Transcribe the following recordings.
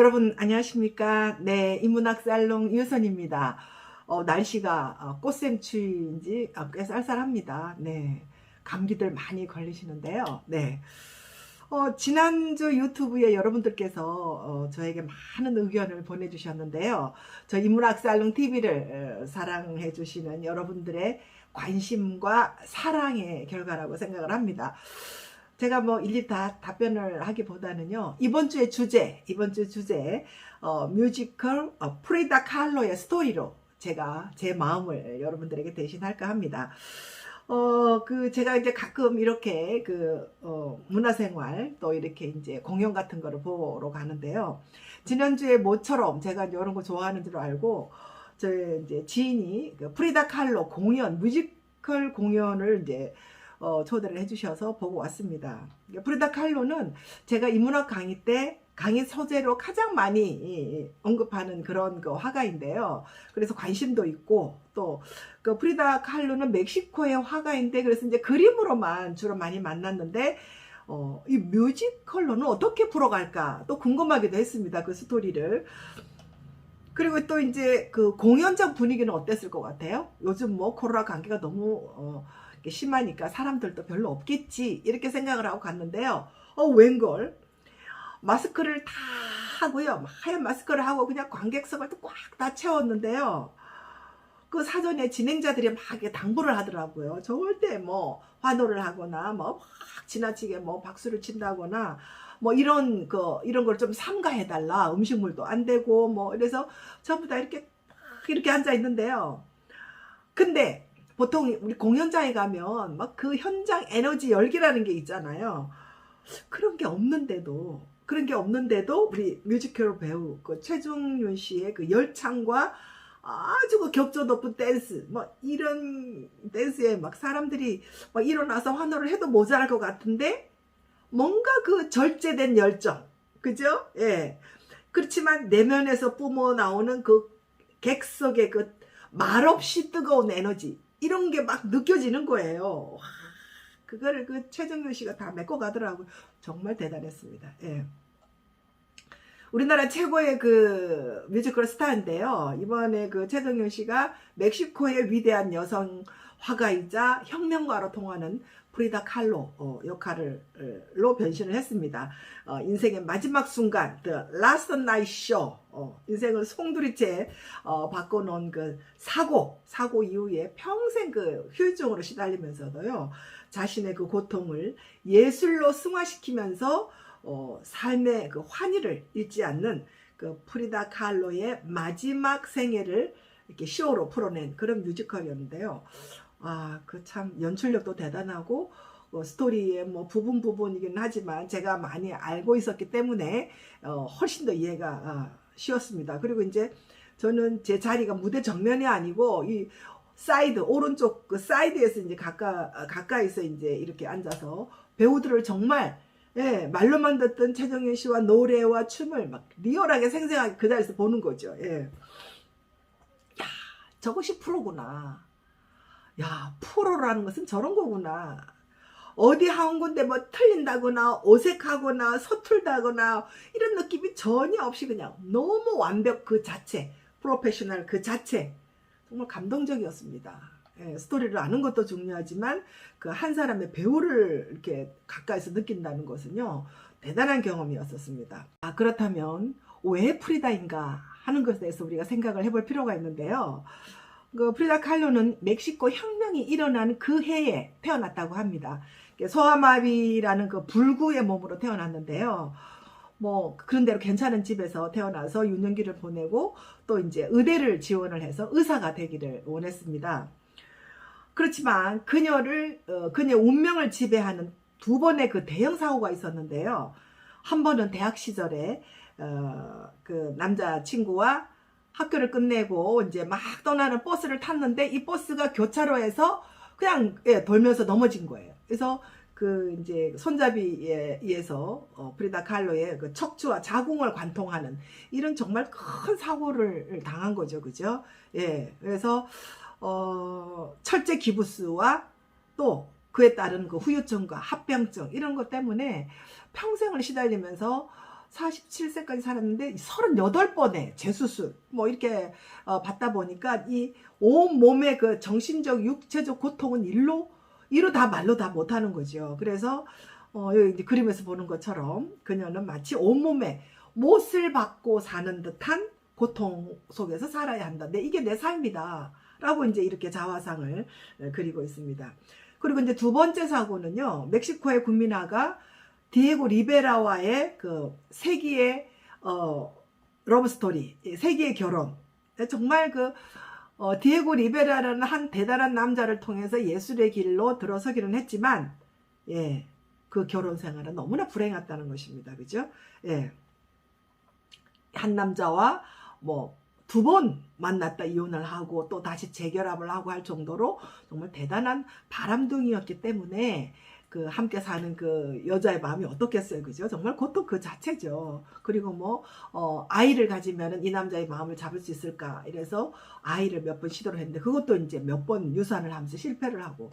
여러분 안녕하십니까? 네, 인문학 살롱 유선입니다. 어, 날씨가 어, 꽃샘추위인지 어, 꽤 쌀쌀합니다. 네, 감기들 많이 걸리시는데요. 네. 어, 지난주 유튜브에 여러분들께서 어, 저에게 많은 의견을 보내주셨는데요. 저 인문학 살롱 TV를 사랑해 주시는 여러분들의 관심과 사랑의 결과라고 생각을 합니다. 제가 뭐 일일이 다 답변을 하기보다는요. 이번 주의 주제, 이번 주 주제, 어, 뮤지컬 어, 프리다 칼로의 스토리로 제가 제 마음을 여러분들에게 대신할까 합니다. 어, 그, 제가 이제 가끔 이렇게 그, 어, 문화생활 또 이렇게 이제 공연 같은 거를 보러 가는데요. 지난주에 모처럼 제가 이런 거 좋아하는 줄 알고, 저 이제 지인이 그 프리다 칼로 공연, 뮤지컬 공연을 이제 어, 초대를 해주셔서 보고 왔습니다. 프리다 칼로는 제가 인문학 강의 때 강의 소재로 가장 많이 언급하는 그런 그 화가인데요. 그래서 관심도 있고 또 그 프리다 칼로는 멕시코의 화가인데 그래서 이제 그림으로만 주로 많이 만났는데 어, 이 뮤지컬로는 어떻게 풀어갈까 또 궁금하기도 했습니다. 그 스토리를. 그리고 또 이제 그 공연장 분위기는 어땠을 것 같아요? 요즘 뭐 코로나 관계가 너무 어, 심하니까 사람들도 별로 없겠지 이렇게 생각을 하고 갔는데요. 어 웬걸 마스크를 다 하고요. 하얀 마스크를 하고 그냥 관객석을 꽉 다 채웠는데요. 그 사전에 진행자들이 막 당부를 하더라고요. 절대 뭐 환호를 하거나 뭐 막 지나치게 뭐 박수를 친다거나 뭐 이런 그 이런 걸 좀 삼가해 달라. 음식물도 안 되고 뭐 이래서 전부 다 이렇게 이렇게 앉아 있는데요. 근데 보통 우리 공연장에 가면 막 그 현장 에너지 열기라는 게 있잖아요. 그런 게 없는데도 그런 게 없는데도 우리 뮤지컬 배우 그 최중윤 씨의 그 열창과 아주 그 격조 높은 댄스 뭐 이런 댄스에 막 사람들이 막 일어나서 환호를 해도 모자랄 것 같은데 뭔가 그 절제된 열정 그죠? 예. 그렇지만 내면에서 뿜어 나오는 그 객석의 그 말없이 뜨거운 에너지 이런 게 막 느껴지는 거예요. 와, 그거를 그 최정윤 씨가 다 메꿔 가더라고요. 정말 대단했습니다. 예. 우리나라 최고의 그 뮤지컬 스타인데요. 이번에 그 최정윤 씨가 멕시코의 위대한 여성 화가이자 혁명가로 통하는 프리다 칼로 어, 역할로 변신을 했습니다. 어, 인생의 마지막 순간, The Last Night Show, 어, 인생을 송두리째 어, 바꿔놓은 그 사고, 사고 이후에 평생 그 후유증으로 시달리면서도요, 자신의 그 고통을 예술로 승화시키면서 어, 삶의 그 환희를 잃지 않는 그 프리다 칼로의 마지막 생애를 이렇게 쇼로 풀어낸 그런 뮤지컬이었는데요. 아, 그 참 연출력도 대단하고 어, 스토리의 뭐 부분 부분이긴 하지만 제가 많이 알고 있었기 때문에 어, 훨씬 더 이해가 아, 쉬웠습니다. 그리고 이제 저는 제 자리가 무대 정면이 아니고 이 사이드 오른쪽 그 사이드에서 이제 가까 가까이서 이제 이렇게 앉아서 배우들을 정말 예, 말로만 듣던 최정현 씨와 노래와 춤을 막 리얼하게 생생하게 그 자리에서 보는 거죠. 예. 야, 저것이 프로구나. 야, 프로라는 것은 저런 거구나. 어디 한 군데 뭐 틀린다거나 어색하거나 서툴다거나 이런 느낌이 전혀 없이 그냥 너무 완벽 그 자체, 프로페셔널 그 자체. 정말 감동적이었습니다. 예, 스토리를 아는 것도 중요하지만 그 한 사람의 배우를 이렇게 가까이서 느낀다는 것은요 대단한 경험이었었습니다. 아 그렇다면 왜 프리다인가 하는 것에 대해서 우리가 생각을 해볼 필요가 있는데요. 그 프리다 칼로는 멕시코 혁명이 일어나는 그 해에 태어났다고 합니다. 소아마비라는 그 불구의 몸으로 태어났는데요. 뭐 그런 대로 괜찮은 집에서 태어나서 유년기를 보내고 또 이제 의대를 지원을 해서 의사가 되기를 원했습니다. 그렇지만 그녀를 어, 그녀의 운명을 지배하는 두 번의 그 대형 사고가 있었는데요. 한 번은 대학 시절에 어, 그 남자 친구와 학교를 끝내고 이제 막 떠나는 버스를 탔는데 이 버스가 교차로에서 그냥 예, 돌면서 넘어진 거예요. 그래서 그 이제 손잡이에 의해서 어, 프리다 칼로의 그 척추와 자궁을 관통하는 이런 정말 큰 사고를 당한 거죠, 그죠? 예, 그래서 어, 철제 기부스와 또 그에 따른 그 후유증과 합병증 이런 것 때문에 평생을 시달리면서 47세까지 살았는데 38번의 재수술 뭐 이렇게 어, 받다 보니까 이 온 몸의 그 정신적 육체적 고통은 일로 이로 다 말로 다 못하는 거죠. 그래서 어, 이제 그림에서 보는 것처럼 그녀는 마치 온 몸에 못을 받고 사는 듯한 고통 속에서 살아야 한다. 내 이게 내 삶이다. 라고 이제 이렇게 자화상을 에, 그리고 있습니다. 그리고 이제 두 번째 사고는요. 멕시코의 국민화가 디에고 리베라와의 그 세기의 어 러브 스토리, 세기의 결혼. 정말 그 어, 디에고 리베라라는 한 대단한 남자를 통해서 예술의 길로 들어서기는 했지만 예. 그 결혼 생활은 너무나 불행했다는 것입니다. 그죠? 예. 한 남자와 뭐 두 번 만났다 이혼을 하고 또 다시 재결합을 하고 할 정도로 정말 대단한 바람둥이였기 때문에 그 함께 사는 그 여자의 마음이 어떻겠어요, 그죠? 정말 고통 그 자체죠. 그리고 뭐 어, 아이를 가지면은 이 남자의 마음을 잡을 수 있을까? 이래서 아이를 몇 번 시도를 했는데 그것도 이제 몇 번 유산을 하면서 실패를 하고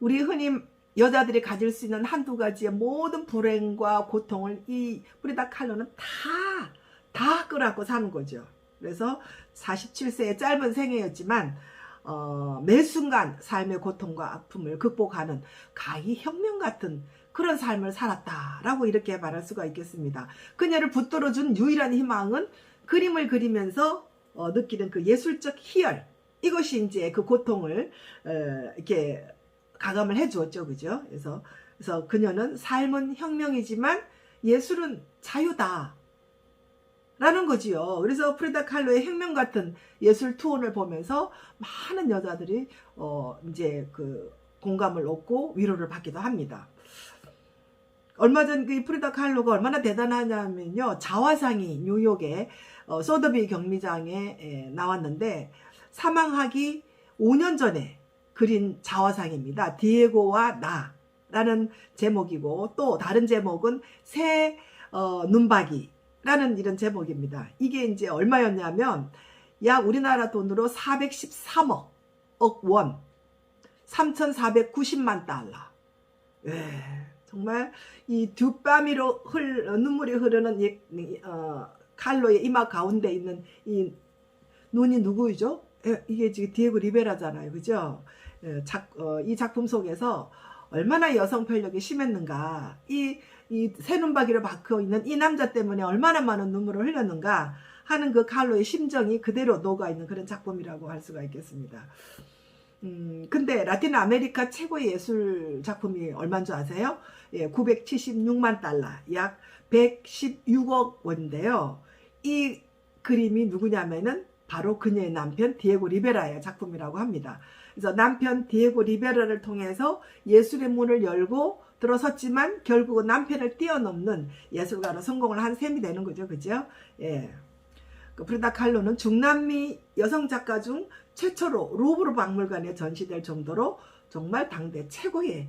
우리 흔히 여자들이 가질 수 있는 한두 가지의 모든 불행과 고통을 이 프리다 칼로는 다, 다 끌어안고 사는 거죠. 그래서 47세의 짧은 생애였지만, 어, 매 순간 삶의 고통과 아픔을 극복하는 가히 혁명 같은 그런 삶을 살았다라고 이렇게 말할 수가 있겠습니다. 그녀를 붙들어준 유일한 희망은 그림을 그리면서 어, 느끼는 그 예술적 희열, 이것이 이제 그 고통을 어, 이렇게 가감을 해 주었죠. 그죠? 그래서 그래서 그녀는 삶은 혁명이지만 예술은 자유다. 라는 거지요. 그래서 프리다 칼로의 혁명 같은 예술 투혼을 보면서 많은 여자들이 어 이제 그 공감을 얻고 위로를 받기도 합니다. 얼마 전그 프리다 칼로가 얼마나 대단하냐면요. 자화상이 뉴욕의 어, 소더비 경미장에 에, 나왔는데 사망하기 5년 전에 그린 자화상입니다. 디에고와 나라는 제목이고 또 다른 제목은 새 어, 눈박이 라는 이런 제목입니다. 이게 이제 얼마였냐면 약 우리나라 돈으로 413억 원, 3,490만 달러. 예, 정말 이 듀바미로 흘 눈물이 흐르는 이, 이, 어, 칼로의 이마 가운데 있는 이 눈이 누구이죠? 예, 이게 지금 디에고 리베라잖아요, 그죠? 예, 작, 어, 이 작품 속에서 얼마나 여성 편력이 심했는가, 이, 이 새눈박이를 박혀 있는 이 남자 때문에 얼마나 많은 눈물을 흘렸는가 하는 그 칼로의 심정이 그대로 녹아있는 그런 작품이라고 할 수가 있겠습니다. 음, 근데 라틴 아메리카 최고의 예술 작품이 얼마인 줄 아세요? 예, 976만 달러, 약 116억 원인데요. 이 그림이 누구냐면은 바로 그녀의 남편 디에고 리베라의 작품이라고 합니다. 그래서 남편 디에고 리베라를 통해서 예술의 문을 열고 들어섰지만 결국은 남편을 뛰어넘는 예술가로 성공을 한 셈이 되는 거죠. 그죠? 예. 그 프리다 칼로는 중남미 여성 작가 중 최초로 루브르 박물관에 전시될 정도로 정말 당대 최고의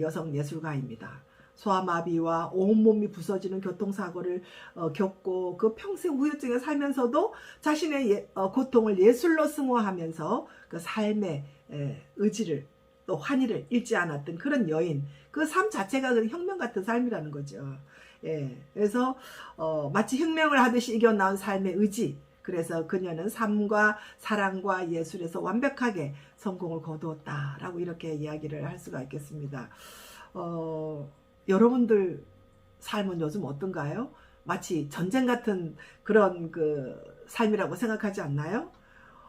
여성 예술가입니다. 소아마비와 온몸이 부서지는 교통사고를 어, 겪고 그 평생 후유증에 살면서도 자신의 예, 어, 고통을 예술로 승화하면서 그 삶의 에, 의지를 또 환희를 잃지 않았던 그런 여인 그 삶 자체가 그 혁명 같은 삶이라는 거죠. 예, 그래서 어, 마치 혁명을 하듯이 이겨나온 삶의 의지 그래서 그녀는 삶과 사랑과 예술에서 완벽하게 성공을 거두었다라고 이렇게 이야기를 할 수가 있겠습니다. 어, 여러분들 삶은 요즘 어떤가요? 마치 전쟁 같은 그런 그 삶이라고 생각하지 않나요?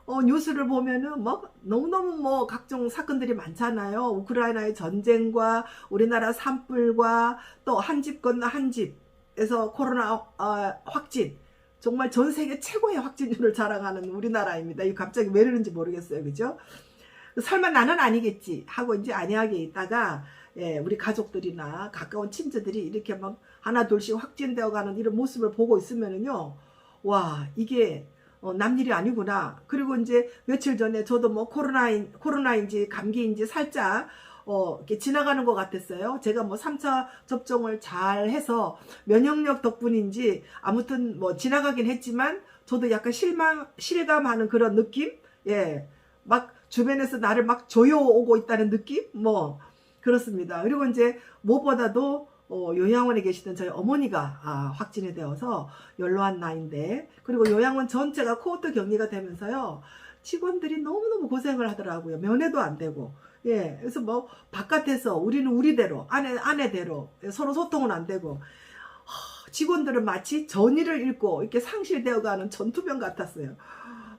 어, 뉴스를 보면은 뭐 너무너무 뭐 각종 사건들이 많잖아요. 우크라이나의 전쟁과 우리나라 산불과 또 한 집 건너 한 집에서 코로나 어, 확진 정말 전 세계 최고의 확진율을 자랑하는 우리나라입니다. 이 갑자기 왜 이러는지 모르겠어요. 그죠? 설마 나는 아니겠지 하고 이제 안이하게 있다가 예, 우리 가족들이나 가까운 친지들이 이렇게 막 하나 둘씩 확진되어 가는 이런 모습을 보고 있으면은요. 와, 이게 어, 남일이 아니구나. 그리고 이제 며칠 전에 저도 뭐 코로나인, 코로나인지 감기인지 살짝 어, 이렇게 지나가는 것 같았어요. 제가 뭐 3차 접종을 잘 해서 면역력 덕분인지 아무튼 뭐 지나가긴 했지만 저도 약간 실망, 실감하는 그런 느낌? 예. 막 주변에서 나를 막 조여오고 있다는 느낌? 뭐, 그렇습니다. 그리고 이제 무엇보다도 어, 요양원에 계시던 저희 어머니가 아, 확진이 되어서 연로한 나이인데 그리고 요양원 전체가 코호트 격리가 되면서요 직원들이 너무너무 고생을 하더라고요 면회도 안 되고 예 그래서 뭐 바깥에서 우리는 우리대로 아내 아내대로 서로 소통은 안 되고 하, 직원들은 마치 전의를 잃고 이렇게 상실되어가는 전투병 같았어요.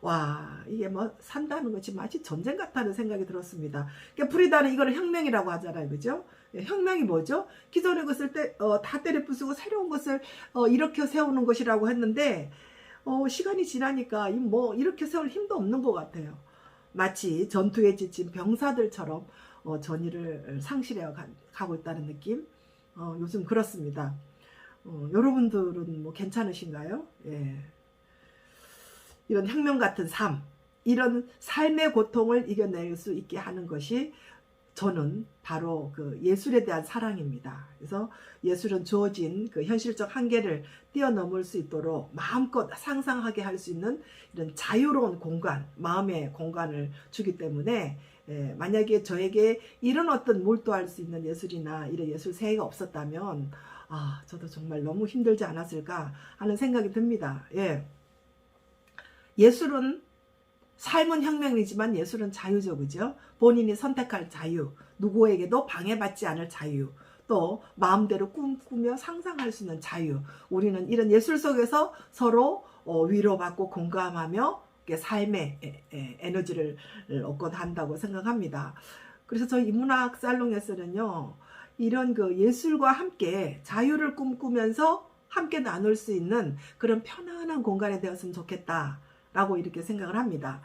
와 이게 뭐 산다는 것이 마치 전쟁 같다는 생각이 들었습니다. 그러니까 프리다는 이거를 혁명이라고 하잖아요, 그죠? 예, 혁명이 뭐죠? 기존의 것을 때, 어, 다 때려 부수고 새로운 것을 어, 일으켜 세우는 것이라고 했는데 어, 시간이 지나니까 이뭐 이렇게 세울 힘도 없는 것 같아요. 마치 전투에 지친 병사들처럼 어, 전의를 상실해 가- 가고 있다는 느낌. 어, 요즘 그렇습니다. 어, 여러분들은 뭐 괜찮으신가요? 예. 이런 혁명 같은 삶, 이런 삶의 고통을 이겨낼 수 있게 하는 것이 저는 바로 그 예술에 대한 사랑입니다. 그래서 예술은 주어진 그 현실적 한계를 뛰어넘을 수 있도록 마음껏 상상하게 할 수 있는 이런 자유로운 공간, 마음의 공간을 주기 때문에 예, 만약에 저에게 이런 어떤 몰두할 수 있는 예술이나 이런 예술 세계가 없었다면 아, 저도 정말 너무 힘들지 않았을까 하는 생각이 듭니다. 예. 예술은 삶은 혁명이지만 예술은 자유죠, 그죠? 본인이 선택할 자유, 누구에게도 방해받지 않을 자유, 또 마음대로 꿈꾸며 상상할 수 있는 자유. 우리는 이런 예술 속에서 서로 어, 위로받고 공감하며 삶의 에너지를 얻곤 한다고 생각합니다. 그래서 저희 인문학 살롱에서는요, 이런 그 예술과 함께 자유를 꿈꾸면서 함께 나눌 수 있는 그런 편안한 공간이 되었으면 좋겠다. 라고 이렇게 생각을 합니다.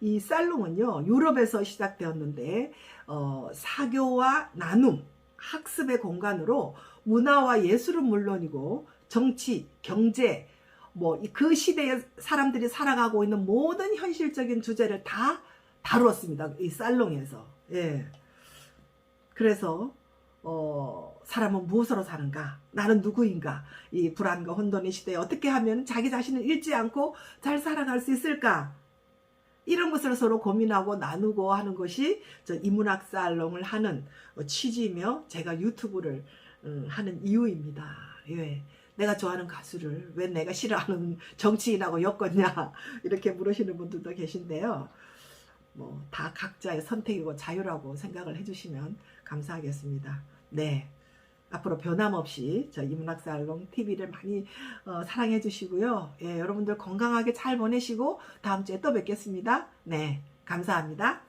이 살롱은요, 유럽에서 시작되었는데, 어, 사교와 나눔, 학습의 공간으로 문화와 예술은 물론이고, 정치, 경제, 뭐, 그 시대에 사람들이 살아가고 있는 모든 현실적인 주제를 다 다루었습니다. 이 살롱에서. 예. 그래서, 어, 사람은 무엇으로 사는가? 나는 누구인가? 이 불안과 혼돈의 시대에 어떻게 하면 자기 자신을 잃지 않고 잘 살아갈 수 있을까? 이런 것을 서로 고민하고 나누고 하는 것이 저 이문학 살롱을 하는 취지이며 제가 유튜브를 음, 하는 이유입니다. 예. 내가 좋아하는 가수를 왜 내가 싫어하는 정치인하고 엮었냐 이렇게 물으시는 분들도 계신데요. 뭐 다 각자의 선택이고 자유라고 생각을 해주시면 감사하겠습니다. 네. 앞으로 변함없이 저 이문학살롱 TV를 많이 어, 사랑해 주시고요. 예, 여러분들 건강하게 잘 보내시고 다음 주에 또 뵙겠습니다. 네, 감사합니다.